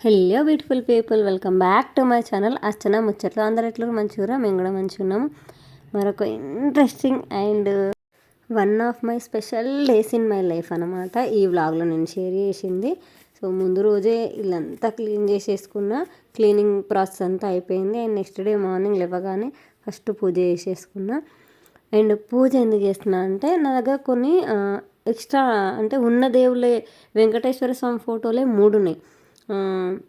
Hello beautiful people welcome back to my channel Archana ముచ్చట్లు. అందరు ఎట్లా మంచిగా మేము కూడా మంచిగా ఉన్నాము మరొక interesting and one of my special days in my life అనమాట ఈ వ్లాగ్లో నేను షేర్ చేసింది. సో ముందు రోజే ఇల్లంతా క్లీన్ చేసేసుకున్న. క్లీనింగ్ ప్రాసెస్ అంతా అయిపోయింది. అండ్ నెక్స్ట్ డే మార్నింగ్ లేవగానే ఫస్ట్ పూజ చేసేసుకున్నా. అండ్ పూజ ఎందుకు చేస్తున్నా అంటే నా దగ్గర కొన్ని ఎక్స్ట్రా అంటే ఉన్న దేవుళ్ళే వెంకటేశ్వర స్వామి ఫోటోలే మూడు ఉన్నాయి. 嗯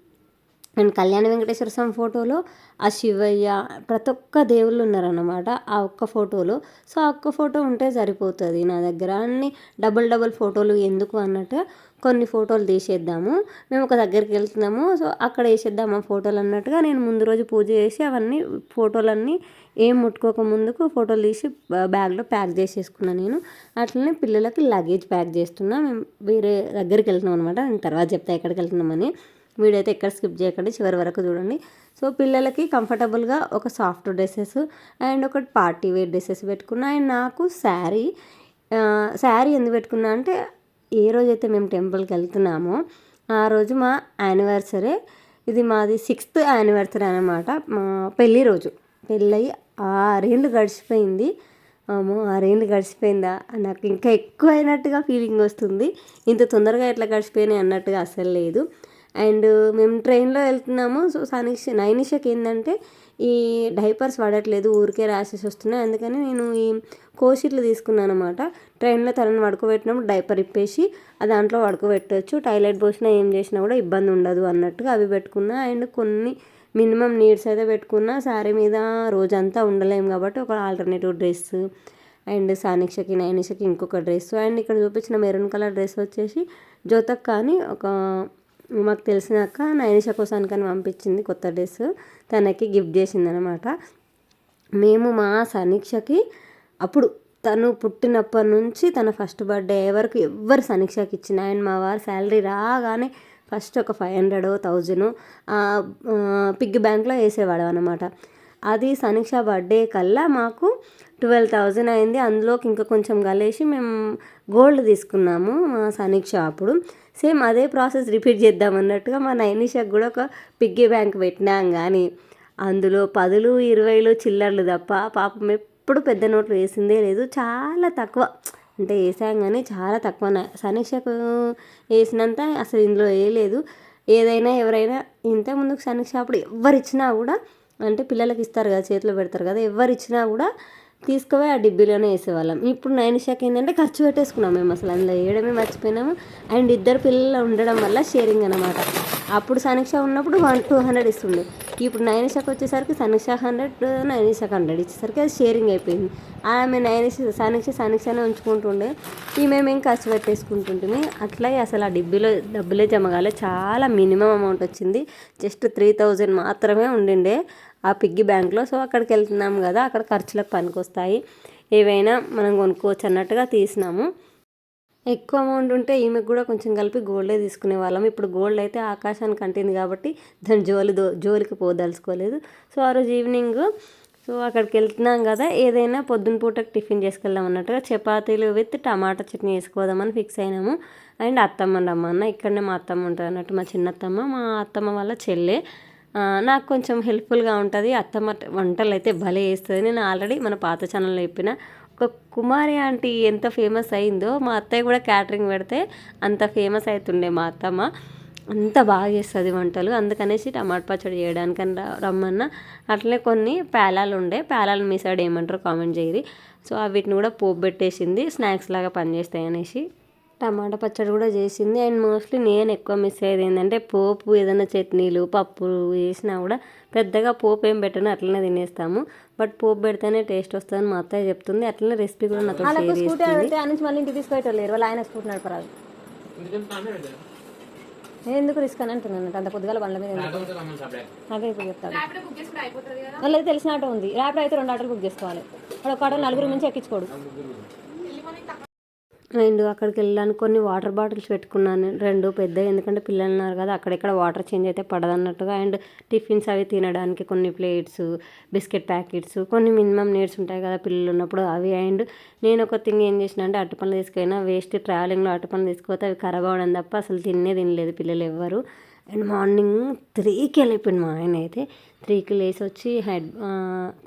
అండ్ కళ్యాణ వెంకటేశ్వర స్వామి ఫోటోలో ఆ శివయ్య ప్రతి ఒక్క దేవుళ్ళు ఉన్నారన్నమాట ఆ ఒక్క ఫోటోలో. సో ఆ ఒక్క ఫోటో ఉంటే సరిపోతుంది నా దగ్గర. అన్ని డబుల్ డబుల్ ఫోటోలు ఎందుకు అన్నట్టు కొన్ని ఫోటోలు తీసేద్దాము. మేము ఒక దగ్గరికి వెళ్తున్నాము. సో అక్కడ వేసేద్దాము ఆ ఫోటోలు అన్నట్టుగా నేను ముందు రోజు పూజ చేసి అవన్నీ ఫోటోలన్నీ ఏం ముట్టుకోక ముందుకు ఫోటోలు తీసి బ్యాగ్లో ప్యాక్ చేసేసుకున్నాను నేను. అట్లనే పిల్లలకి లగేజ్ ప్యాక్ చేస్తున్నా. మేము వేరే దగ్గరికి వెళ్తున్నాం అనమాట నేను తర్వాత చెప్తా ఎక్కడికి వెళ్తున్నామని. వీడియో అయితే ఎక్కడ స్కిప్ చేయకండి చివరి వరకు చూడండి. సో పిల్లలకి కంఫర్టబుల్గా ఒక సాఫ్ట్ డ్రెస్సెస్ అండ్ ఒకటి పార్టీ వేర్ డ్రెస్సెస్ పెట్టుకున్నా. అండ్ నాకు శారీ శారీ ఎందుకు పెట్టుకున్నా అంటే ఏ రోజైతే మేము టెంపుల్కి వెళ్తున్నామో ఆ రోజు మా యానివర్సరీ ఇది మాది సిక్స్త్ యానివర్సరీ అనమాట మా పెళ్ళి రోజు పెళ్ళయి ఆరేళ్ళు గడిచిపోయింది. అమ్మో ఆరేళ్ళు గడిచిపోయిందా? నాకు ఇంకా ఎక్కువ అయినట్టుగా ఫీలింగ్ వస్తుంది. ఇంత తొందరగా ఎట్లా గడిచిపోయినాయి అన్నట్టుగా అసలు లేదు. అండ్ మేము ట్రైన్లో వెళ్తున్నాము. సో సనిష నైనిషకి ఏంటంటే ఈ డైపర్స్ వాడట్లేదు ఊరికే ర్యాషెస్ వస్తున్నాయి. అందుకని నేను ఈ కోషీట్లు తీసుకున్నాను అనమాట ట్రైన్లో తనని పడుకోబెట్టినప్పుడు డైపర్ ఇప్పేసి ఆ దాంట్లో పడుకోబెట్టవచ్చు టాయిలెట్ పోసినా ఏం చేసినా కూడా ఇబ్బంది ఉండదు అన్నట్టుగా అవి పెట్టుకున్నా. అండ్ కొన్ని మినిమం నీడ్స్ అయితే పెట్టుకున్నా శారీ మీద రోజంతా ఉండలేము కాబట్టి ఒక ఆల్టర్నేటివ్ డ్రెస్ అండ్ సానిక్షకి నైనిషకి ఇంకొక డ్రెస్. అండ్ ఇక్కడ చూపించిన మెరూన్ కలర్ డ్రెస్ వచ్చేసి జ్యోతక్ కానీ ఒక మాకు తెలిసినాక నైనిష కోసానికని పంపించింది కొత్త డ్రెస్. తనకి గిఫ్ట్ చేసింది అనమాట మేము మా సమీక్షకి అప్పుడు తను పుట్టినప్పటి నుంచి తన ఫస్ట్ బర్త్డే వరకు ఎవ్వరు సమీక్షకి ఇచ్చిన అండ్ మా వారు శాలరీ రాగానే ఫస్ట్ ఒక ఫైవ్ హండ్రెడ్ థౌజండ్ పిగ్ బ్యాంక్లో వేసేవాడు అనమాట. అది సమీక్ష బర్త్డే కల్లా మాకు ట్వెల్వ్ థౌజండ్ అయింది. అందులోకి ఇంకా కొంచెం కలిసి మేము గోల్డ్ తీసుకున్నాము మా సమీక్ష అప్పుడు. సేమ్ అదే ప్రాసెస్ రిపీట్ చేద్దాం అన్నట్టుగా మా నైనిషాకి కూడా ఒక పిగ్గీ బ్యాంక్ పెట్టినాం కానీ అందులో పదులు ఇరవైలు చిల్లర్లు తప్ప పాపం ఎప్పుడు పెద్ద నోట్లు వేసిందే లేదు. చాలా తక్కువ. అంటే వేసాం కానీ చాలా తక్కువ. సమీక్షకు వేసినంత అసలు ఇందులో వేయలేదు. ఏదైనా ఎవరైనా ఇంతకుముందుకు సమీక్ష అప్పుడు ఎవరిచ్చినా కూడా అంటే పిల్లలకి ఇస్తారు కదా చేతిలో పెడతారు కదా ఎవరిచ్చినా కూడా తీసుకుపోయి ఆ డిబ్బీలోనే వేసేవాళ్ళం. ఇప్పుడు నైన్ షాక్ ఏంటంటే ఖర్చు పెట్టేసుకున్నాం మేము అసలు. అందులో వేయడమే మర్చిపోయినాము. అండ్ ఇద్దరు పిల్లలు ఉండడం వల్ల షేరింగ్ అనమాట అప్పుడు సనీక్ష ఉన్నప్పుడు వన్ టూ హండ్రెడ్ ఇస్తుండే. ఇప్పుడు నైన్ షాక్ వచ్చేసరికి సనీక్ష హండ్రెడ్ నైన్ షాక్ హండ్రెడ్ ఇచ్చేసరికి అది షేరింగ్ అయిపోయింది. ఆమె నైన్ సనీక్ష సనీక్షనే ఉంచుకుంటుండే. ఈ మేము ఏం ఖర్చు పెట్టేసుకుంటుంటుంది అట్లా అసలు ఆ డిబ్బీలో డబ్బులే జమగాలే చాలా మినిమం అమౌంట్ వచ్చింది. జస్ట్ త్రీ థౌజండ్ మాత్రమే ఉండిండే. ఆ పిగ్గి బ్యాంక్లో. సో అక్కడికి వెళ్తున్నాం కదా అక్కడ ఖర్చులకు పనికొస్తాయి. ఏవైనా మనం కొనుక్కోవచ్చు అన్నట్టుగా తీసినాము. ఎక్కువ అమౌంట్ ఉంటే ఈమెకు కూడా కొంచెం కలిపి గోల్డే తీసుకునే వాళ్ళం. ఇప్పుడు గోల్డ్ అయితే ఆకాశానికి అంటింది కాబట్టి దాని జోలి దో జోలికి పోదలుచుకోలేదు. సో ఆ రోజు ఈవినింగ్ సో అక్కడికి వెళ్తున్నాం కదా ఏదైనా పొద్దున పూటకు టిఫిన్ చేసుకెళ్దాం అన్నట్టుగా చపాతీలు విత్ టమాటా చట్నీ వేసుకోదామని ఫిక్స్ అయినాము. అండ్ అత్తమ్మ రమ్మన్న ఇక్కడనే మా అత్తమ్మ ఉంటుంది అన్నట్టు మా చిన్నత్తమ్మ మా అత్తమ్మ వాళ్ళ చెల్లె. నాకు కొంచెం హెల్ప్ఫుల్గా ఉంటుంది. అత్తమ్మ వంటలు అయితే భలే వేస్తుంది నేను ఆల్రెడీ మన పాత ఛానల్లో చెప్పిన ఒక కుమారి ఆంటీ ఎంత ఫేమస్ అయిందో మా అత్తయ్య కూడా క్యాటరింగ్ పెడితే అంత ఫేమస్ అవుతుండే మా అత్తమ్మ. అంత బాగా చేస్తుంది వంటలు. అందుకనేసి టమాటా పచ్చడి చేయడానికని రమ్మన్న. అట్లనే కొన్ని పేలాలు ఉండే. పేలాలు మీ సైడ్ ఏమంటారో కామెంట్ చేయరు సో వీటిని కూడా పోపు పెట్టేసింది. స్నాక్స్ లాగా పనిచేస్తాయి అనేసి టమాటా పచ్చడి కూడా చేసింది. అండ్ మోస్ట్లీ నేను ఎక్కువ మిస్ అయ్యేది ఏంటంటే పోపు ఏదైనా చట్నీలు పప్పులు వేసినా కూడా పెద్దగా పోపు ఏం పెట్టను అట్లనే తినేస్తాము. బట్ పోపు పెడితేనే టేస్ట్ వస్తుందని మా అత్తయ్య చెప్తుంది. అట్లనే రెసిపీ కూడా నాతో షేర్ చేస్తుంది. మళ్ళీ ఇంటికి తీసుకెళ్ళలేరు వాళ్ళు ఆయన స్కూటీ నడపరాదు. ఎందుకు రిస్క్ అని అంటున్నాను అంత పొద్దుగాల బండ్ల మీద అదే ఇప్పుడు చెప్తాను వాళ్ళది తెలిసిన ఆటో ఉంది. ర్యాపిడ్ అయితే రెండు ఆటోలు బుక్ చేసుకోవాలి. వాడు ఒక ఆటో నలుగురు నుంచి ఎక్కించుకోడు. అండ్ అక్కడికి వెళ్ళడానికి కొన్ని వాటర్ బాటిల్స్ పెట్టుకున్నాను. రెండు పెద్ద ఎందుకంటే పిల్లలు ఉన్నారు కదా అక్కడెక్కడ వాటర్ చేంజ్ అయితే పడదన్నట్టుగా. అండ్ టిఫిన్స్ అవి తినడానికి కొన్ని ప్లేట్స్ బిస్కెట్ ప్యాకెట్స్ కొన్ని మినిమం నీడ్స్ ఉంటాయి కదా పిల్లలు ఉన్నప్పుడు అవి. అండ్ నేను ఒక థింగ్ ఏం చేసిన అంటే అట్టుపనులు తీసుకెళ్ళినా వేస్ట్ ట్రావెలింగ్లో అట్టుపనులు తీసుకుపోతే అవి ఖరాబ్ అవ్వడం తప్ప అసలు తిన్నే తినలేదు పిల్లలు ఎవ్వరు. అండ్ మార్నింగ్ త్రీకి వెళ్ళిపోయింది మా ఆయన అయితే. త్రీకి లేసి వచ్చి హెడ్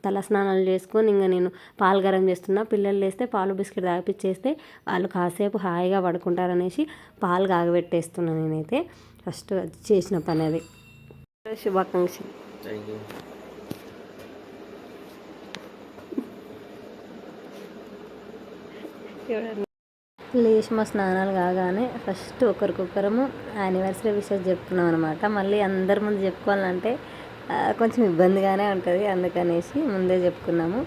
తల స్నానాలు చేసుకొని ఇంకా నేను పాలు గరం చేస్తున్నా. పిల్లలు లేస్తే పాలు బిస్కెట్ తాగిపిచ్చేస్తే వాళ్ళు కాసేపు హాయిగా పడుకుంటారనేసి పాలు కాగబెట్టేస్తున్నాను నేనైతే. ఫస్ట్ చేసిన పని అది. శుభాకాంక్షలు. థ్యాంక్ యూ లేచి మా స్నానాలు కాగానే ఫస్ట్ ఒకరికొకరము యానివర్సరీ విషయం చెప్పుకున్నాం అనమాట మళ్ళీ అందరి ముందు చెప్పుకోవాలంటే కొంచెం ఇబ్బందిగానే ఉంటుంది అందుకనేసి ముందే చెప్పుకున్నాము.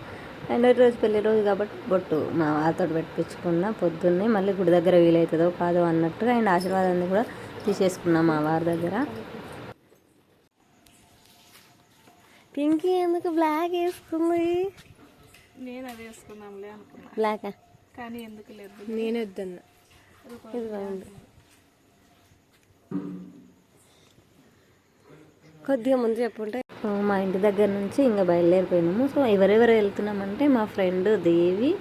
అండ్ రోజు పెళ్ళి రోజు కాబట్టి బొట్టు మా వాళ్ళతో పెట్టించుకున్నా పొద్దున్నే మళ్ళీ గుడి దగ్గర వీలవుతుందో కాదో అన్నట్టుగా అండ్ ఆశీర్వాదాన్ని కూడా తీసేసుకున్నాం మా వారి దగ్గర. పింకీ ఎందుకు బ్లాక్ వేసుకుంది? నేను అది అనుకున్నా. బ్లాకా కానీ ఎందుకు లేదు? నేను వద్దన్నా. ఇది బాగుంది కొద్దిగా ముందు చెప్పుంటే మా ఇంటి దగ్గర నుంచి ఇంకా బయలుదేరిపోయినాము. సో ఎవరెవరు వెళ్తున్నామంటే మా ఫ్రెండ్ దేవి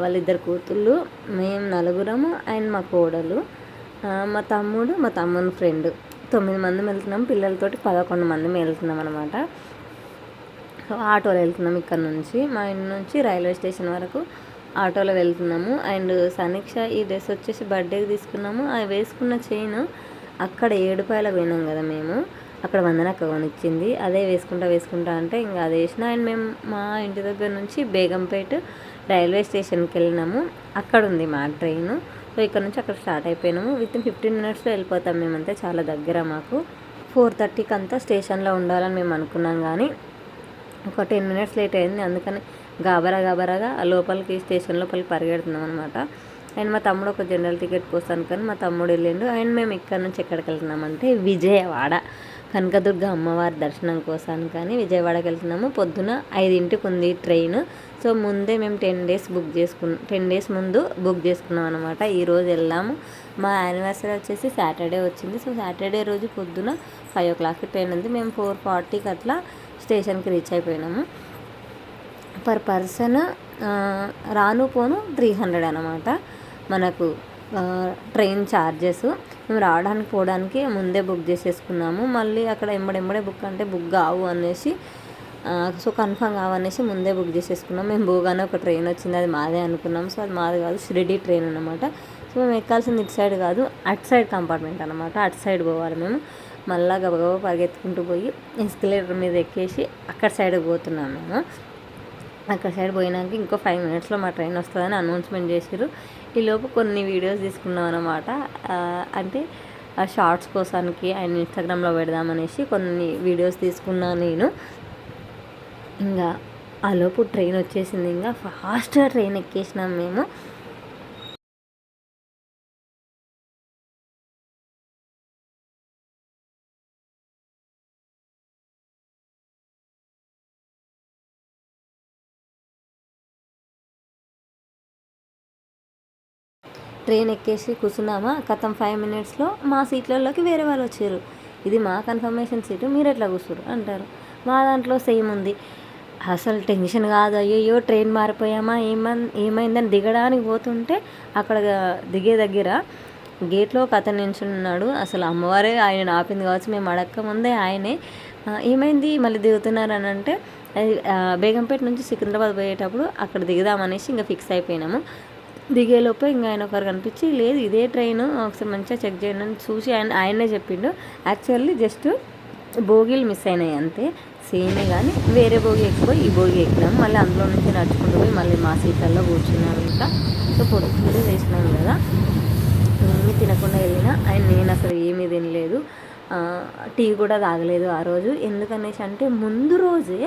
వాళ్ళిద్దరు కూతుళ్ళు మేము నలుగురము అండ్ మా కోడలు మా తమ్ముడు మా తమ్ముని ఫ్రెండ్. తొమ్మిది మంది వెళ్తున్నాం పిల్లలతోటి పదకొండు మంది వెళ్తున్నాం అనమాట ఆటోలో వెళ్తున్నాం ఇక్కడ నుంచి. మా ఇంటి నుంచి రైల్వే స్టేషన్ వరకు ఆటోలో వెళ్తున్నాము. అండ్ సమీక్ష ఈ డ్రెస్ వచ్చేసి బర్త్డేకి తీసుకున్నాము. అది వేసుకున్న చైన్ అక్కడ ఏడుపాయలకు పోయినాం కదా మేము. అక్కడ వందనక్క కొనిచ్చింది. అదే వేసుకుంటా వేసుకుంటా అంటే ఇంకా అది వేసిన అండ్ మేము మా ఇంటి దగ్గర నుంచి బేగంపేట రైల్వే స్టేషన్కి వెళ్ళినాము. అక్కడ ఉంది మా ట్రైన్. సో ఇక్కడ నుంచి అక్కడ స్టార్ట్ అయిపోయినాము. విత్ ఇన్ ఫిఫ్టీన్ మినిట్స్లో వెళ్ళిపోతాం మేమంతా. చాలా దగ్గర మాకు. ఫోర్ థర్టీకి అంతా స్టేషన్లో ఉండాలని మేము అనుకున్నాం కానీ ఒక టెన్ మినిట్స్ లేట్ అయింది. అందుకని గాబరా గాబరాగా లోపలికి స్టేషన్ లోపలికి పరిగెడుతున్నాం అనమాట అండ్ మా తమ్ముడు ఒక జనరల్ టికెట్ కోసం కానీ మా తమ్ముడు వెళ్ళిండు. అండ్ మేము ఇక్కడ నుంచి ఎక్కడికి వెళ్తున్నామంటే విజయవాడ. కనకదుర్గ అమ్మవారి దర్శనం కోసం కానీ విజయవాడకి వెళ్తున్నాము. పొద్దున ఐదింటికి ఉంది ట్రైన్. సో ముందే మేము టెన్ డేస్ బుక్ చేసుకున్నాం టెన్ డేస్ ముందు బుక్ చేసుకున్నాం అనమాట ఈరోజు వెళ్ళాము. మా యానివర్సరీ వచ్చేసి సాటర్డే వచ్చింది. సో సాటర్డే రోజు పొద్దున ఫైవ్ ఓ క్లాక్కి ట్రైన్ ఉంది. మేము ఫోర్ ఫార్టీకి అట్లా స్టేషన్కి రీచ్ అయిపోయినాము. పర్ పర్సన్ రాను పోను త్రీ హండ్రెడ్ అనమాట మనకు ట్రైన్ ఛార్జెస్ మేము రావడానికి పోవడానికి ముందే బుక్ చేసేసుకున్నాము. మళ్ళీ అక్కడ ఎంబడెంబడే బుక్ అంటే బుక్ కావు అనేసి సో కన్ఫర్మ్ కావనేసి ముందే బుక్ చేసేసుకున్నాం. మేము పోగానే ఒక ట్రైన్ వచ్చింది. అది మాదే అనుకున్నాం. సో అది మాది కాదు షిరిడి ట్రైన్ అనమాట సో మేము ఎక్కాల్సింది ఇటు సైడ్ కాదు అటు సైడ్ కంపార్ట్మెంట్ అనమాట అటు సైడ్ పోవాలి మేము. మళ్ళా గబగబా పరిగెత్తుకుంటూ పోయి ఎస్కలేటర్ మీద ఎక్కేసి అక్కడ సైడ్ పోతున్నాం మేము. అక్కడ సైడ్ పోయినాక ఇంకో ఫైవ్ మినిట్స్లో మా ట్రైన్ వస్తుందని అనౌన్స్మెంట్ చేశారు ఈలోపు కొన్ని వీడియోస్ తీసుకున్నాం అనమాట అంటే ఆ షార్ట్స్ కోసానికి అండ్ ఇన్స్టాగ్రామ్లో పెడదామనేసి కొన్ని వీడియోస్ తీసుకున్నాను నేను. ఇంకా ఆలోపు ట్రైన్ వచ్చేసింది. ఇంకా ఫాస్ట్గా ట్రైన్ ఎక్కేసినాం మేము. ట్రైన్ ఎక్కేసి కూర్చున్నామా? కథం ఫైవ్ మినిట్స్లో మా సీట్లలోకి వేరే వాళ్ళు వచ్చారు. ఇది మా కన్ఫర్మేషన్ సీటు మీరు ఎట్లా కూర్చోరు అంటారు. మా దాంట్లో సేమ్ ఉంది. అసలు టెన్షన్ కాదు. అయ్యో ట్రైన్ మారిపోయామా? ఏమన్ ఏమైందని దిగడానికి పోతుంటే అక్కడ దిగే దగ్గర గేట్లో ఒక అతను నించున్నాడు అసలు అమ్మవారే ఆయన ఆపింది కావచ్చు మేము అడక్క ముందే ఆయనే. ఏమైంది? మళ్ళీ దిగుతున్నారు అని అంటే బేగంపేట నుంచి సికింద్రాబాద్ పోయేటప్పుడు అక్కడ దిగుదామనేసి ఇంకా ఫిక్స్ అయిపోయినాము. దిగేలోపు ఇంకా ఆయన ఒకరు కనిపించి లేదు ఇదే ట్రైన్ ఒకసారి మంచిగా చెక్ చేయండి అని చూసి ఆయన ఆయనే చెప్పిండు. యాక్చువల్లీ జస్ట్ బోగీలు మిస్ అయినాయి అంతే. సేమే కానీ వేరే భోగి ఎక్కువ ఈ భోగి ఎక్కినాము మళ్ళీ అందులో నుంచి నడుచుకుంటూ పోయి మళ్ళీ మా సీట్లలో కూర్చున్నాము ఇంకా. సో పొద్దున్నే చేసినాం కదా. ఏమీ తినకుండా వెళ్ళినా అండ్ నేను అసలు ఏమీ తినలేదు. టీ కూడా తాగలేదు ఆ రోజు. ఎందుకనేసి అంటే ముందు రోజే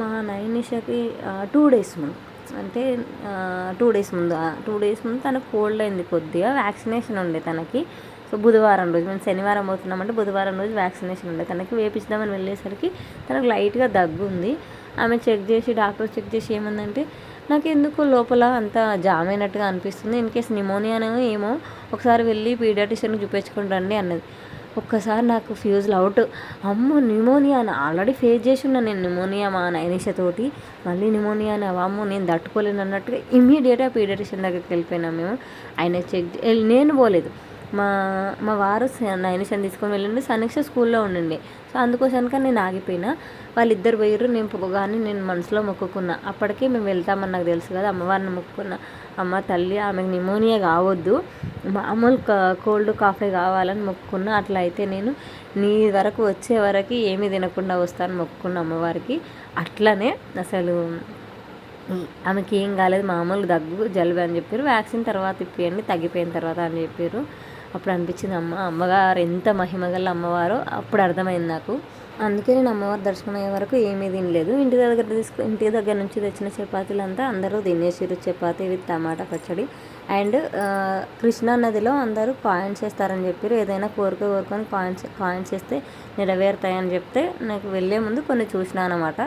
మా నైనిషకి టూ డేస్ ముందు. అంటే టూ డేస్ ముందు టూ డేస్ ముందు తనకు కోల్డ్ అయింది కొద్దిగా వ్యాక్సినేషన్ ఉండే తనకి. సో బుధవారం రోజు మేము శనివారం పోతున్నామంటే బుధవారం రోజు వ్యాక్సినేషన్ ఉండే. తనకి వేపించుదామని వెళ్ళేసరికి తనకు లైట్గా దగ్గు ఉంది. ఆమె చెక్ చేసి డాక్టర్ చెక్ చేసి ఏమందంటే నాకు ఎందుకు లోపల అంత జామ్ అయినట్టుగా అనిపిస్తుంది. ఇన్ కేస్ నిమోనియానో ఏమో ఒకసారి వెళ్ళి పీడియాటిషియన్కి చూపించుకుంటండి అన్నది. ఒక్కసారి నాకు ఫ్యూజ్లు అవుట్ అమ్మో న్యూమోనియా అని ఆల్రెడీ ఫేస్ చేసి ఉన్నా నేను. న్యూమోనియా మా నైనిషతోటి మళ్ళీ న్యూమోనియా అని అమ్మో నేను తట్టుకోలేను అన్నట్టుగా ఇమీడియట్గా పీడియాటిషియన్ దగ్గరికి వెళ్ళిపోయినాం మేము. ఆయన చెక్ నేను పోలేదు. మా మా వారు నైనిషన్ తీసుకొని వెళ్ళండి. సనీక్ష స్కూల్లో ఉండండి. సో అందుకోసానిక నేను ఆగిపోయినా వాళ్ళిద్దరు పోయిర్రు నేను పోగానే నేను మనసులో మొక్కుకున్నా. అప్పటికే మేము వెళ్తామని నాకు తెలుసు కదా అమ్మవారిని మొక్కుకున్నా అమ్మ తల్లి ఆమెకు నిమోనియా కావద్దు. మామూలు కోల్డ్ కాఫీ కావాలని మొక్కుకున్నా. అట్లా అయితే నేను నీ వరకు వచ్చే వరకు ఏమీ తినకుండా వస్తాను మొక్కుకున్న అమ్మవారికి. అట్లనే అసలు ఆమెకి ఏం కాలేదు మామూలు దగ్గు జలుబు అని చెప్పారు. వ్యాక్సిన్ తర్వాత ఇప్పియండి తగ్గిపోయిన తర్వాత అని చెప్పారు. అప్పుడు అనిపించింది అమ్మ అమ్మగారు ఎంత మహిమగల అమ్మవారో అప్పుడు అర్థమైంది నాకు. అందుకే నేను అమ్మవారి దర్శనం అయ్యే వరకు ఏమీ తినలేదు. ఇంటి దగ్గర తీసుకు ఇంటి దగ్గర నుంచి తెచ్చిన చపాతీలు అంతా అందరూ తినేసారు చపాతీ విత్ టమాటా పచ్చడి. అండ్ కృష్ణా నదిలో అందరూ కాయిన్స్ వేస్తారని చెప్పారు ఏదైనా కోరిక కోరుకొని కాయిన్స్ కాయిన్స్ వేస్తే నెరవేరుతాయని చెప్తే నాకు వెళ్ళే ముందు కొన్ని చూసినా అనమాట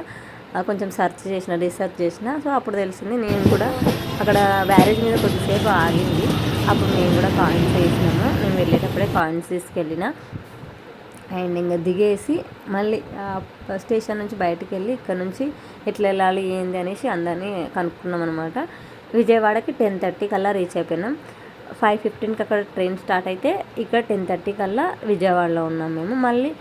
కొంచెం సెర్చ్ చేసిన రీసెర్చ్ చేసిన. సో అప్పుడు తెలిసింది నేను కూడా అక్కడ బ్యారేజ్ మీద కొద్దిసేపు ఆగింది. అప్పుడు నేను కూడా కాయిన్స్ వేసినాము మేము వెళ్ళేటప్పుడే కాయిన్స్ తీసుకెళ్ళిన. అండ్ ఇంకా దిగేసి మళ్ళీ స్టేషన్ నుంచి బయటకు వెళ్ళి ఇక్కడ నుంచి ఎట్లా వెళ్ళాలి ఏంది అనేసి అందరినీ కనుక్కున్నాం అనమాట విజయవాడకి టెన్ థర్టీ కల్లా రీచ్ అయిపోయినాం. ఫైవ్ ఫిఫ్టీన్కి అక్కడ ట్రైన్ స్టార్ట్ అయితే ఇక్కడ టెన్ థర్టీ కల్లా విజయవాడలో ఉన్నాం మేము. మళ్ళీ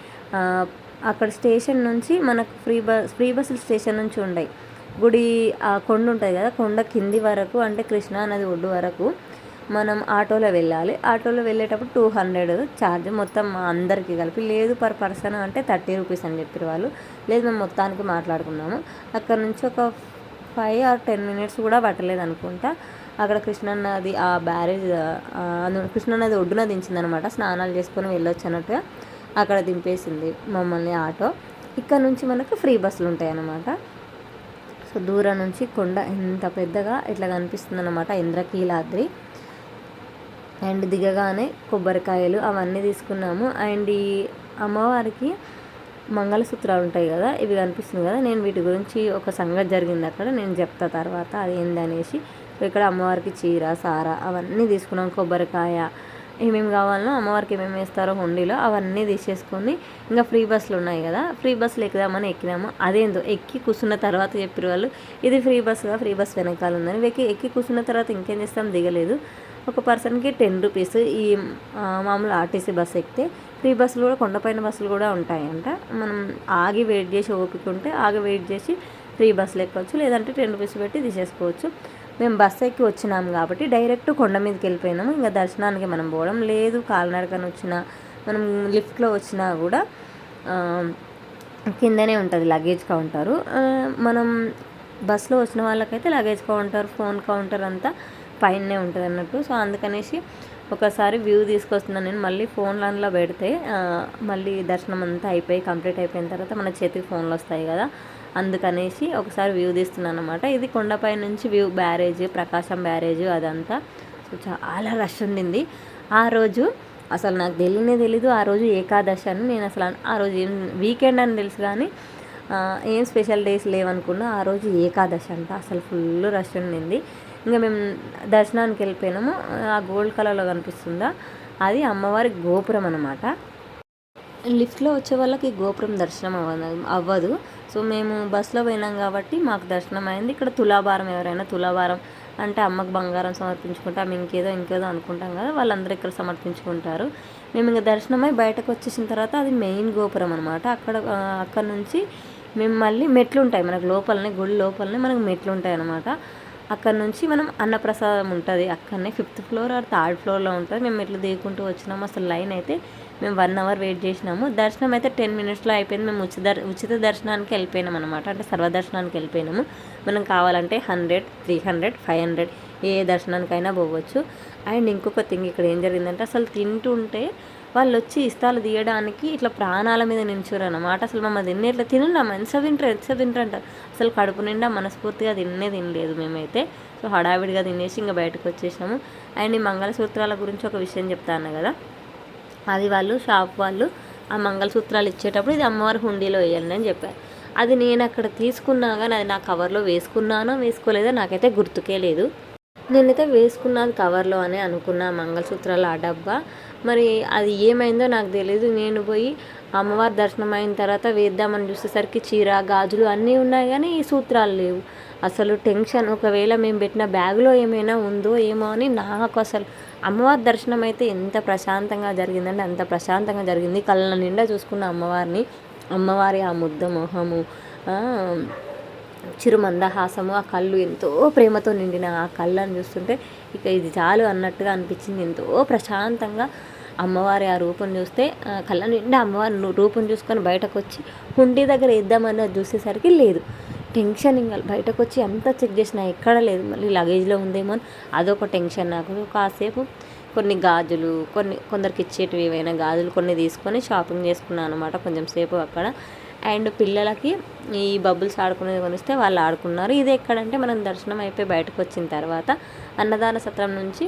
అక్కడ స్టేషన్ నుంచి మనకు ఫ్రీ బస్ ఫ్రీ బస్సులు స్టేషన్ నుంచి ఉన్నాయి గుడి ఆ కొండ ఉంటుంది కదా కొండ కింది వరకు అంటే కృష్ణా నది ఒడ్డు వరకు మనం ఆటోలో వెళ్ళాలి. ఆటోలో వెళ్ళేటప్పుడు టూ హండ్రెడ్ ఛార్జ్ మొత్తం అందరికీ కలిపి లేదు పర్ పర్సన్ అంటే థర్టీ రూపీస్ అని చెప్పారు వాళ్ళు. లేదు మేము మొత్తానికి మాట్లాడుకున్నాము. అక్కడ నుంచి ఒక ఫైవ్ ఆర్ టెన్ మినిట్స్ కూడా పట్టలేదు అనుకుంటా. అక్కడ కృష్ణానది ఆ బ్యారేజ్ కృష్ణానది ఒడ్డున దించిందనమాట. స్నానాలు చేసుకొని వెళ్ళొచ్చు అన్నట్టుగా. అక్కడ దింపేసింది మమ్మల్ని ఆటో. ఇక్కడ నుంచి మనకు ఫ్రీ బస్సులు ఉంటాయి అన్నమాట సో దూరం నుంచి కొండ ఎంత పెద్దగా ఇట్లా కనిపిస్తుంది అనమాట ఇంద్రకీలాద్రి. అండ్ దిగగానే కొబ్బరికాయలు అవన్నీ తీసుకున్నాము. అండ్ ఈ అమ్మవారికి మంగళసూత్రాలు ఉంటాయి కదా ఇవి కనిపిస్తుంది కదా. నేను వీటి గురించి ఒక సంగతి జరిగింది అక్కడ. నేను చెప్తా తర్వాత అది ఏందనేసి. అనేసి ఇక్కడ అమ్మవారికి చీర సార అవన్నీ తీసుకున్నాం. కొబ్బరికాయ ఏమేమి కావాలనో అమ్మవారికి ఏమేమి వేస్తారో హుండీలో అవన్నీ తీసేసుకొని ఇంకా ఫ్రీ బస్సులు ఉన్నాయి కదా ఫ్రీ బస్సులు ఎక్కుదామని ఎక్కినాము. అదేందో ఎక్కి కూర్చున్న తర్వాత చెప్పారు వాళ్ళు ఇది ఫ్రీ బస్సుగా ఫ్రీ బస్ వెనకాల ఉందని. ఎక్కి ఎక్కి కూర్చున్న తర్వాత ఇంకేం చేస్తాం? దిగలేదు. ఒక పర్సన్కి టెన్ రూపీస్ ఈ మామూలు ఆర్టీసీ బస్సు ఎక్కితే ఫ్రీ బస్సులు కూడా కొండపైన బస్సులు కూడా ఉంటాయంట. మనం ఆగి వెయిట్ చేసి ఓపిక ఉంటే ఆగి వెయిట్ చేసి ఫ్రీ బస్సులు ఎక్కవచ్చు లేదంటే టెన్ రూపీస్ పెట్టి తీసేసుకోవచ్చు. మేము బస్ ఎక్కి వచ్చినాం కాబట్టి డైరెక్ట్ కొండ మీదకి వెళ్ళిపోయినాము. ఇంకా దర్శనానికి మనం పోవడం లేదు. కాలినడకన వచ్చినా మనం లిఫ్ట్లో వచ్చినా కూడా కిందనే ఉంటుంది లగేజ్ కౌంటరు మనం బస్సులో వచ్చిన వాళ్ళకైతే లగేజ్ కౌంటర్ ఫోన్ కౌంటర్ అంతా పైనే ఉంటుంది అన్నట్టు. సో అందుకనేసి ఒకసారి వ్యూ తీసుకొస్తున్నాను నేను. మళ్ళీ ఫోన్లలో పెడితే మళ్ళీ దర్శనం అంతా అయిపోయి కంప్లీట్ అయిపోయిన తర్వాత మన చేతికి ఫోన్లు వస్తాయి కదా. అందుకనేసి ఒకసారి వ్యూ తీస్తున్నాను అనమాట ఇది కొండపై నుంచి వ్యూ బ్యారేజ్ ప్రకాశం బ్యారేజ్ అదంతా. సో చాలా రష్ ఉండింది. ఆ రోజు అసలు నాకు తెలియనే తెలీదు. ఆ రోజు ఏకాదశి అని నేను అసలు ఆ రోజు ఏం వీకెండ్ అని తెలుసు కానీ ఏం స్పెషల్ డేస్ లేవనుకున్నా ఆ రోజు ఏకాదశి అంట. అసలు ఫుల్ రష్ ఉండింది. ఇంకా మేము దర్శనానికి వెళ్ళిపోయినాము. ఆ గోల్డ్ కలర్లో కనిపిస్తుందా? అది అమ్మవారి గోపురం అనమాట లిఫ్ట్లో వచ్చే వాళ్ళకి గోపురం దర్శనం అవ్వదు. సో మేము బస్సులో పోయినాం కాబట్టి మాకు దర్శనం అయింది. ఇక్కడ తులాభారం ఎవరైనా తులాభారం అంటే అమ్మకు బంగారం సమర్పించుకుంటాం ఇంకేదో ఇంకేదో అనుకుంటాం కదా వాళ్ళందరూ ఇక్కడ సమర్పించుకుంటారు. మేము ఇంకా దర్శనమై బయటకు వచ్చేసిన తర్వాత అది మెయిన్ గోపురం అనమాట అక్కడ అక్కడ నుంచి మేము మళ్ళీ మెట్లు ఉంటాయి మనకు లోపలనే గుడి లోపలనే మనకు మెట్లు ఉంటాయి అనమాట అక్కడ నుంచి మనం అన్నప్రసాదం ఉంటుంది. అక్కడనే ఫిఫ్త్ ఫ్లోర్ ఆర్ థర్డ్ ఫ్లోర్లో ఉంటుంది. మేము మెట్లు దిగుకుంటూ వచ్చినాము అసలు లైన్ అయితే మేము వన్ అవర్ వెయిట్ చేసినాము. దర్శనం అయితే టెన్ మినిట్స్లో అయిపోయింది. మేము ఉచిత దర్- ఉచిత దర్శనానికి వెళ్ళిపోయినాం అనమాట అంటే సర్వదర్శనానికి వెళ్ళిపోయినాము. మనం కావాలంటే hundred three hundred five hundred ఏ దర్శనానికైనా పోవచ్చు. అండ్ ఇంకొక థింగ్ ఇక్కడ ఏం జరిగిందంటే అసలు తింటుంటే వాళ్ళు వచ్చి ఇస్తాలు తీయడానికి ఇట్లా ప్రాణాల మీద నిల్చురు అనమాట అసలు మమ్మల్ని తిన్నే ఇట్లా తినండి ఎంత తింటారు ఎంత తింటారు అంటారు. అసలు కడుపు నిండా మనస్ఫూర్తిగా తిన్నే తినలేదు మేమైతే. సో హడావిడిగా తినేసి ఇంకా బయటకు వచ్చేసాము అండ్ ఈ మంగళసూత్రాల గురించి ఒక విషయం చెప్తాను కదా. అది వాళ్ళు షాప్ వాళ్ళు ఆ మంగళసూత్రాలు ఇచ్చేటప్పుడు ఇది అమ్మవారి హుండీలో వేయాలని అని చెప్పారు. అది నేను అక్కడ తీసుకున్నా కానీ అది నా కవర్లో వేసుకున్నానో వేసుకోలేదో నాకైతే గుర్తుకే లేదు. నేనైతే వేసుకున్నాను కవర్లో అని అనుకున్నా మంగళసూత్రాలు ఆ డబ్బా. మరి అది ఏమైందో నాకు తెలియదు నేను పోయి అమ్మవారి దర్శనం అయిన తర్వాత వేద్దామని చూసేసరికి చీర గాజులు అన్నీ ఉన్నాయి కానీ ఈ సూత్రాలు లేవు. అసలు టెన్షన్. ఒకవేళ మేము పెట్టిన బ్యాగ్లో ఏమైనా ఉందో ఏమో అని నాకు అసలు అమ్మవారి దర్శనం అయితే ఎంత ప్రశాంతంగా జరిగిందంటే అంత ప్రశాంతంగా జరిగింది. కళ్ళ నిండా చూసుకున్న అమ్మవారిని అమ్మవారి ఆ ముద్ద మొహము చిరు మందహాసము ఆ కళ్ళు ఎంతో ప్రేమతో నిండిన ఆ కళ్ళని చూస్తుంటే ఇక ఇది చాలు అన్నట్టుగా అనిపించింది. ఎంతో ప్రశాంతంగా అమ్మవారి ఆ రూపం చూస్తే కళ్ళ నిండా అమ్మవారి రూపం చూసుకొని బయటకు వచ్చి హుండీ దగ్గర ఇద్దామన్నది చూసేసరికి లేదు. టెన్షన్ ఇంకా బయటకు వచ్చి అంతా చెక్ చేసినా ఎక్కడ లేదు. మళ్ళీ లగేజ్లో ఉందేమో అని అదొక టెన్షన్ నాకు. కాసేపు కొన్ని గాజులు కొన్ని కొందరికి ఇచ్చేటివి ఏవైనా గాజులు కొన్ని తీసుకొని షాపింగ్ చేసుకున్నాను అనమాట కొంచెం సేపు అక్కడ. అండ్ పిల్లలకి ఈ బబుల్స్ ఆడుకునేది కొనిస్తే వాళ్ళు ఆడుకున్నారు. ఇది ఎక్కడంటే మనం దర్శనం అయిపోయి బయటకు వచ్చిన తర్వాత అన్నదాన సత్రం నుంచి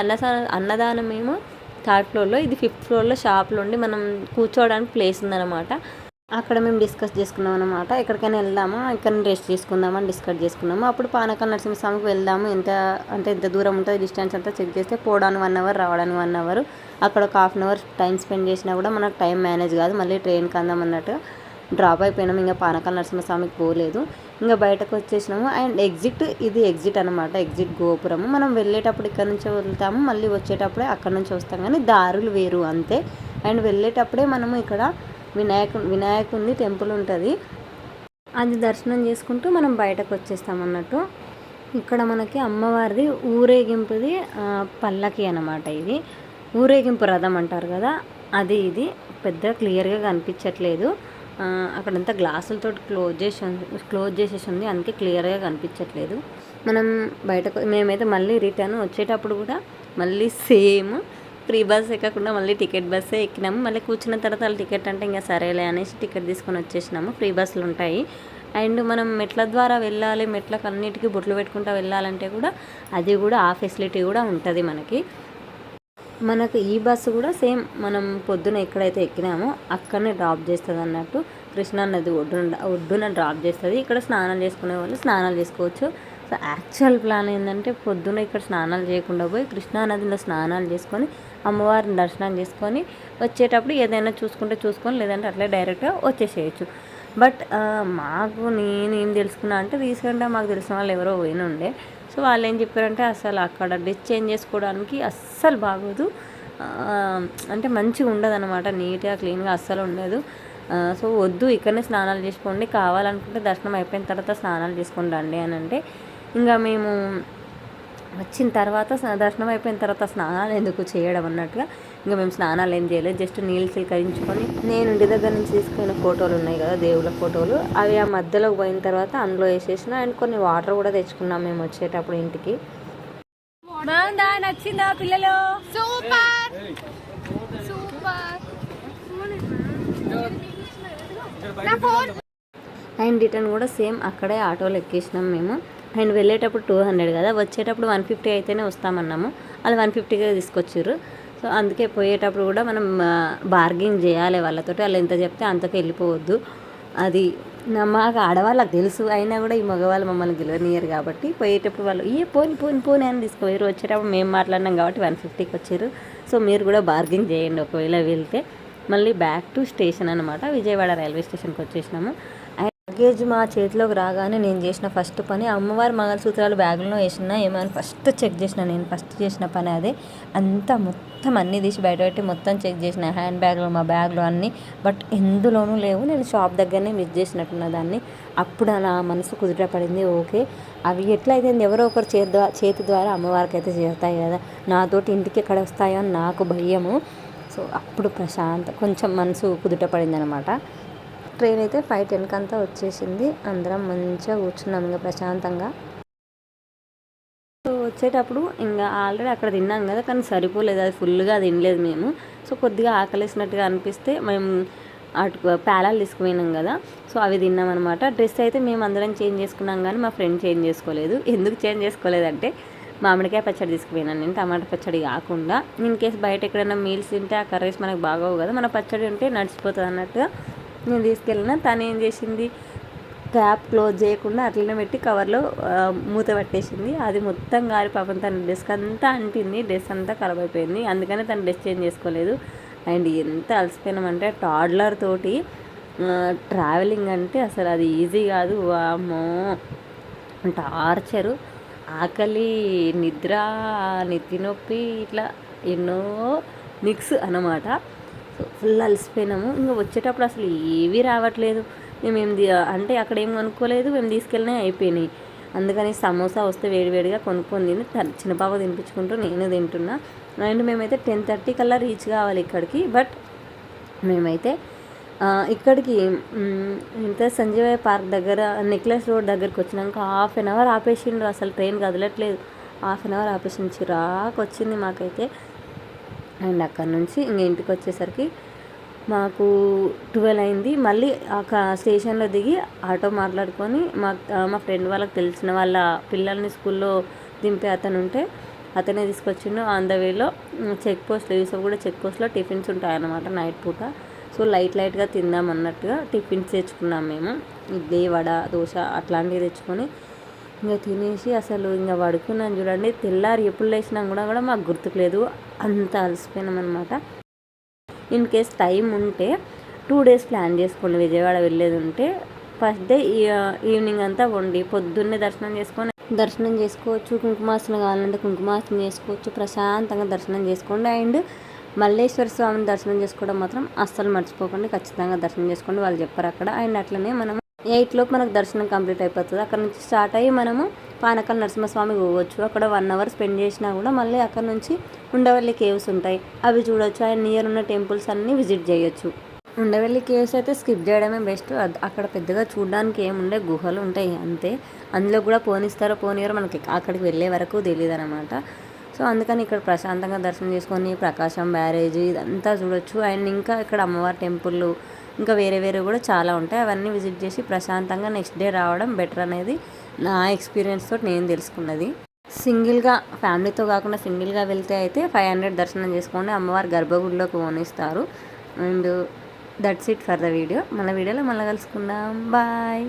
అన్నదాన అన్నదానం ఏమో థర్డ్ ఫ్లోర్లో ఇది ఫిఫ్త్ ఫ్లోర్లో షాప్లో ఉండి మనం కూర్చోవడానికి ప్లేస్ ఉందన్నమాట. అక్కడ మేము డిస్కస్ చేసుకున్నాం అనమాట ఎక్కడికైనా వెళ్దామా? ఇక్కడ రెస్ట్ చేసుకుందామని డిస్కస్ చేసుకున్నాము. అప్పుడు పానకాల నరసింహస్వామికి వెళ్దాము. ఎంత అంటే ఎంత దూరం ఉంటుంది డిస్టెన్స్ అంతా చెక్ చేస్తే పోవడానికి వన్ అవర్ రావడానికి వన్ అవర్. అక్కడ ఒక half an hour time spend చేసినా కూడా మనకు టైం మేనేజ్ కాదు. మళ్ళీ ట్రైన్కి అందాం అన్నట్టు డ్రాప్ అయిపోయినాము. ఇంకా పానకాల నరసింహస్వామికి పోలేదు. ఇంకా బయటకు వచ్చేసినాము. అండ్ ఎగ్జిట్ ఇది ఎగ్జిట్ అనమాట ఎగ్జిట్ గోపురము. మనం వెళ్ళేటప్పుడు ఇక్కడ నుంచి వెళ్తాము. మళ్ళీ వచ్చేటప్పుడే అక్కడ నుంచి వస్తాం. కానీ దారులు వేరు అంతే. అండ్ వెళ్ళేటప్పుడే మనము ఇక్కడ వినాయకు వినాయకుని టెంపుల్ ఉంటుంది. అది దర్శనం చేసుకుంటూ మనం బయటకు వచ్చేస్తాం అన్నట్టు. ఇక్కడ మనకి అమ్మవారిది ఊరేగింపుది పల్లకి అన్నమాట ఇది. ఊరేగింపు రథం అంటారు కదా అది ఇది. పెద్ద క్లియర్గా కనిపించట్లేదు. అక్కడంతా గ్లాసులతో క్లోజ్ చేసి క్లోజ్ చేసేసి ఉంది. అందుకే క్లియర్గా కనిపించట్లేదు. మనం బయటకు మేమైతే మళ్ళీ రిటర్న్ వచ్చేటప్పుడు కూడా మళ్ళీ సేమ్ ఫ్రీ బస్ ఎక్కకుండా మళ్ళీ టికెట్ బస్సే ఎక్కినాము మళ్ళీ కూర్చున్న తర్వాత వాళ్ళు టికెట్ అంటే ఇంకా సరేలే అనేసి టికెట్ తీసుకొని వచ్చేసినాము. ఫ్రీ బస్సులు ఉంటాయి. అండ్ మనం మెట్ల ద్వారా వెళ్ళాలి. మెట్లకు అన్నిటికీ బొట్లు పెట్టుకుంటూ వెళ్ళాలంటే కూడా అది కూడా ఆ ఫెసిలిటీ కూడా ఉంటుంది మనకి. మనకు ఈ బస్సు కూడా సేమ్ మనం పొద్దున ఎక్కడైతే ఎక్కినామో అక్కడనే డ్రాప్ చేస్తుంది అన్నట్టు కృష్ణా నది ఒడ్డున ఒడ్డున డ్రాప్ చేస్తుంది. ఇక్కడ స్నానాలు చేసుకునే వాళ్ళు స్నానాలు చేసుకోవచ్చు. సో యాక్చువల్ ప్లాన్ ఏంటంటే పొద్దున ఇక్కడ స్నానాలు చేయకుండా పోయి కృష్ణా నదిలో స్నానాలు చేసుకొని అమ్మవారిని దర్శనం చేసుకొని వచ్చేటప్పుడు ఏదైనా చూసుకుంటే చూసుకొని లేదంటే అట్లే డైరెక్ట్గా వచ్చేసేయచ్చు. బట్ మాకు నేను ఏం తెలుసుకున్నా అంటే రీసెంట్గా మాకు తెలిసిన వాళ్ళు ఎవరో పోయిన ఉండే. సో వాళ్ళు ఏం చెప్పారంటే అసలు అక్కడ డ్రెస్ చేంజ్ చేసుకోవడానికి అస్సలు బాగోదు. అంటే మంచిగా ఉండదు అనమాట నీట్గా క్లీన్గా అస్సలు ఉండదు. సో వద్దు ఇక్కడనే స్నానాలు చేసుకోండి కావాలనుకుంటే దర్శనం అయిపోయిన తర్వాత స్నానాలు చేసుకోండి రండి అని అంటే ఇంకా మేము వచ్చిన తర్వాత దర్శనం అయిపోయిన తర్వాత స్నానాలు ఎందుకు చేయడం అన్నట్టుగా ఇంకా మేము స్నానాలు ఏం చేయలేదు జస్ట్ నీళ్ళు చిలకరించుకొని నేను ఇంటి దగ్గర నుంచి తీసుకున్న ఫోటోలు ఉన్నాయి కదా దేవుళ్ళ ఫోటోలు అవి ఆ మధ్యలో పోయిన తర్వాత అందులో వేసేసిన అండ్ కొన్ని వాటర్ కూడా తెచ్చుకున్నాం మేము వచ్చేటప్పుడు ఇంటికి నచ్చిందా పిల్లలు సూపర్ సూపర్ అండ్ రిటర్న్ కూడా సేమ్ అక్కడే ఆటోలో ఎక్కేసినాం మేము అండ్ వెళ్ళేటప్పుడు టూ హండ్రెడ్ కదా వచ్చేటప్పుడు వన్ ఫిఫ్టీ అయితేనే వస్తామన్నాము. వాళ్ళు వన్ ఫిఫ్టీగా తీసుకొచ్చారు సో అందుకే పోయేటప్పుడు కూడా మనం బార్గింగ్ చేయాలి వాళ్ళతోటి. వాళ్ళు ఎంత చెప్తే అంతకు వెళ్ళిపోవద్దు. అది మాకు ఆడవాళ్ళకి తెలుసు. అయినా కూడా ఈ మగవాళ్ళు మమ్మల్ని గెలవనియరు కాబట్టి పోయేటప్పుడు వాళ్ళు ఏ పోని పోని పోని అని తీసుకుపోయారు వచ్చేటప్పుడు మేము మాట్లాడినాం కాబట్టి వన్ ఫిఫ్టీకి వచ్చారు. సో మీరు కూడా బార్గింగ్ చేయండి ఒకవేళ వెళ్తే. మళ్ళీ బ్యాక్ టు స్టేషన్ అనమాట విజయవాడ రైల్వే స్టేషన్కి వచ్చేసినాము. లగేజ్ మా చేతిలోకి రాగానే నేను చేసిన ఫస్ట్ పని అమ్మవారి మంగళసూత్రాలు బ్యాగులో వేసిన ఏమైనా ఫస్ట్ చెక్ చేసిన నేను ఫస్ట్ చేసిన పని అదే. అంతా మొత్తం అన్నీ తీసి బయట పెట్టి మొత్తం చెక్ చేసిన హ్యాండ్ బ్యాగ్లో మా బ్యాగ్లో అన్నీ. బట్ ఎందులోనూ లేవు నేను షాప్ దగ్గరనే మిస్ చేసినట్టున్న దాన్ని. అప్పుడు నా మనసు కుదుట పడింది ఓకే. అవి ఎట్లయితే ఎవరో ఒకరు చేతి ద్వారా చేతి ద్వారా అమ్మవారికి అయితే చేరుతాయి కదా. నాతోటి ఇంటికి ఎక్కడ వస్తాయో అని నాకు భయము. సో అప్పుడు ప్రశాంత కొంచెం మనసు కుదుట పడింది అనమాట ట్రైన్ అయితే ఫైవ్ టెన్కి అంతా వచ్చేసింది. అందరం మంచిగా కూర్చున్నాం ఇంకా ప్రశాంతంగా. సో వచ్చేటప్పుడు ఇంకా ఆల్రెడీ అక్కడ తిన్నాం కదా కానీ సరిపోలేదు. అది ఫుల్గా తినలేదు మేము. సో కొద్దిగా ఆకలేసినట్టుగా అనిపిస్తే మేము అటు ప్యాలాలు తీసుకుపోయినాం కదా. సో అవి తిన్నాం అనమాట డ్రెస్ అయితే మేము అందరం చేంజ్ చేసుకున్నాం కానీ మా ఫ్రెండ్ చేంజ్ చేసుకోలేదు. ఎందుకు చేంజ్ చేసుకోలేదంటే మామిడికాయ పచ్చడి తీసుకుపోయినాను నేను. టమాటా పచ్చడి కాకుండా ఇన్ కేసు బయట ఎక్కడైనా మీల్స్ తింటే ఆ కర్రీస్ మనకు బాగోవు కదా. మన పచ్చడి ఉంటే నడిచిపోతుంది అన్నట్టుగా నేను తీసుకెళ్ళిన తను ఏం చేసింది? క్యాప్ క్లోజ్ చేయకుండా అట్లనే పెట్టి కవర్లో మూత పట్టేసింది. అది మొత్తం గారి పాపం తన డ్రెస్ అంతా అంటింది. డ్రెస్ అంతా ఖరాబ్ అయిపోయింది. అందుకనే తను డ్రెస్ చేంజ్ చేసుకోలేదు. అండ్ ఎంత అలసిపోయినామంటే టాడ్లర్ తోటి ట్రావెలింగ్ అంటే అసలు అది ఈజీ కాదు. వామ్మో! టార్చరు ఆకలి నిద్ర నెత్తి నొప్పి ఇట్లా ఎన్నో మిక్స్ అన్నమాట. సో ఫుల్ అలసిపోయినాము. ఇంకా వచ్చేటప్పుడు అసలు ఏవీ రావట్లేదు. మేము ఏం అంటే అక్కడ ఏం కొనుక్కోలేదు మేము తీసుకెళ్ళినా అయిపోయినాయి. అందుకని సమోసా వస్తే వేడివేడిగా కొనుక్కొని తిని చిన్నపాప చిన్న పాప తినిపించుకుంటూ నేను తింటున్నా. అండ్ మేమైతే టెన్ థర్టీ కల్లా రీచ్ కావాలి ఇక్కడికి. బట్ మేమైతే ఇక్కడికి ఇంత సంజీవయ్య పార్క్ దగ్గర నెక్లెస్ రోడ్ దగ్గరికి వచ్చినాక హాఫ్ అన్ అవర్ ఆపేసిండ్రు. అసలు ట్రైన్ కదలట్లేదు. హాఫ్ అన్ అవర్ ఆపేసింది. చిరాకు వచ్చింది మాకైతే. అండ్ అక్కడ నుంచి ఇంక ఇంటికి వచ్చేసరికి మాకు ట్వెల్వ్ అయింది. మళ్ళీ ఒక స్టేషన్లో దిగి ఆటో మాట్లాడుకొని మా మా ఫ్రెండ్ వాళ్ళకి తెలిసిన వాళ్ళ పిల్లల్ని స్కూల్లో దింపే అతను ఉంటే అతనే తీసుకొచ్చిండు. ఆన్ ద వేలో చెక్ పోస్ట్లో యూసఫ్ కూడా చెక్ పోస్ట్లో టిఫిన్స్ ఉంటాయన్నమాట నైట్ పూట. సో లైట్ లైట్గా తిందాం అన్నట్టుగా టిఫిన్స్ తెచ్చుకున్నాం మేము. ఇడ్లీ వడ దోశ అట్లాంటివి తెచ్చుకొని ఇంకా తినేసి అసలు ఇంకా పడుకున్నాను చూడండి. తెల్లారి ఎప్పుడు లేచినా కూడా కూడా మాకు గుర్తుకులేదు. అంత అలసిపోయినాం అనమాట ఇన్ కేస్ టైం ఉంటే టూ డేస్ ప్లాన్ చేసుకోండి. విజయవాడ వెళ్ళేది ఉంటే ఫస్ట్ డే ఈవినింగ్ అంతా వండి పొద్దున్నే దర్శనం చేసుకొని దర్శనం చేసుకోవచ్చు. కుంకుమార్చన కావాలంటే కుంకుమార్చన చేసుకోవచ్చు. ప్రశాంతంగా దర్శనం చేసుకోండి. అండ్ మల్లేశ్వర స్వామిని దర్శనం చేసుకోవడం మాత్రం అస్సలు మర్చిపోకండి. ఖచ్చితంగా దర్శనం చేసుకోండి. వాళ్ళు చెప్పారు అక్కడ. అండ్ అట్లనే మనం ఎయిట్ లోపు మనకు దర్శనం కంప్లీట్ అయిపోతుంది. అక్కడ నుంచి స్టార్ట్ అయ్యి మనము పానకల్ నరసింహస్వామి పోవచ్చు. అక్కడ వన్ అవర్ స్పెండ్ చేసినా కూడా మళ్ళీ అక్కడ నుంచి ఉండవల్లి కేవ్స్ ఉంటాయి. అవి చూడొచ్చు. అండ్ నియర్ ఉన్న టెంపుల్స్ అన్నీ విజిట్ చేయొచ్చు. ఉండవల్లి కేవ్స్ అయితే స్కిప్ చేయడమే బెస్ట్. అక్కడ పెద్దగా చూడడానికి ఏముండే గుహలు ఉంటాయి అంతే. అందులో కూడా పోనిస్తారో పోనీయారో మనకి అక్కడికి వెళ్ళే వరకు తెలియదు అనమాట సో అందుకని ఇక్కడ ప్రశాంతంగా దర్శనం చేసుకొని ప్రకాశం బ్యారేజ్ ఇదంతా చూడొచ్చు. అండ్ ఇంకా ఇక్కడ అమ్మవారి టెంపుల్ ఇంకా వేరే వేరే కూడా చాలా ఉంటాయి. అవన్నీ విజిట్ చేసి ప్రశాంతంగా నెక్స్ట్ డే రావడం బెటర్ అనేది నా ఎక్స్పీరియన్స్ తోటి నేను తెలుసుకున్నది. సింగిల్గా ఫ్యామిలీతో కాకుండా సింగిల్గా వెళ్తే అయితే ఫైవ్ హండ్రెడ్ దర్శనం చేసుకోండి. అమ్మవారి గర్భగుడిలోకి పోనిస్తారు and that's it for the video మన వీడియోలో మళ్ళీ కలుసుకుందాం. బాయ్